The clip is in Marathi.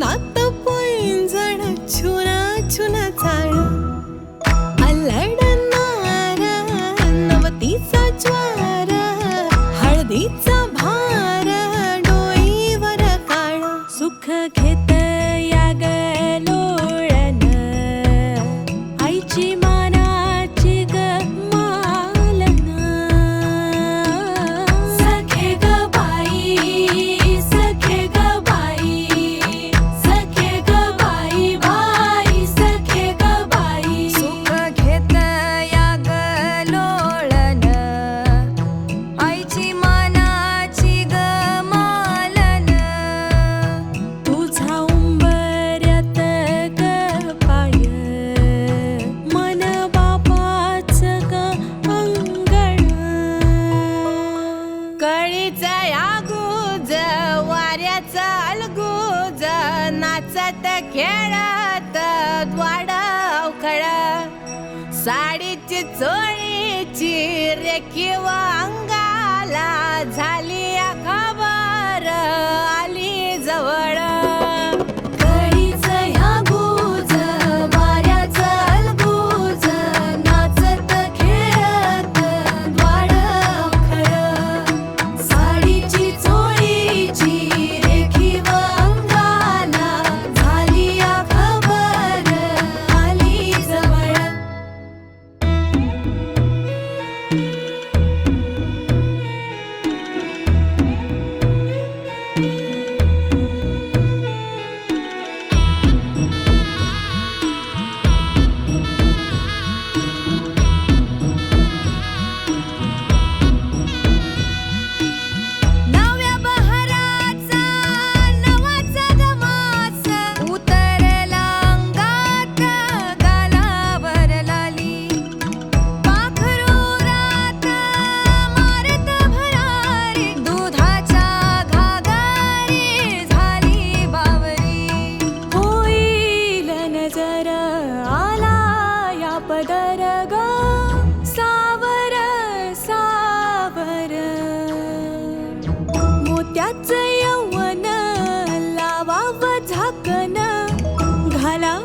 ना थंडीचा वाऱ्याचा अलगूज नाचत खेळत द्वाड अवखळ साडीची चोळीची रेखीव अंगाला झाली hala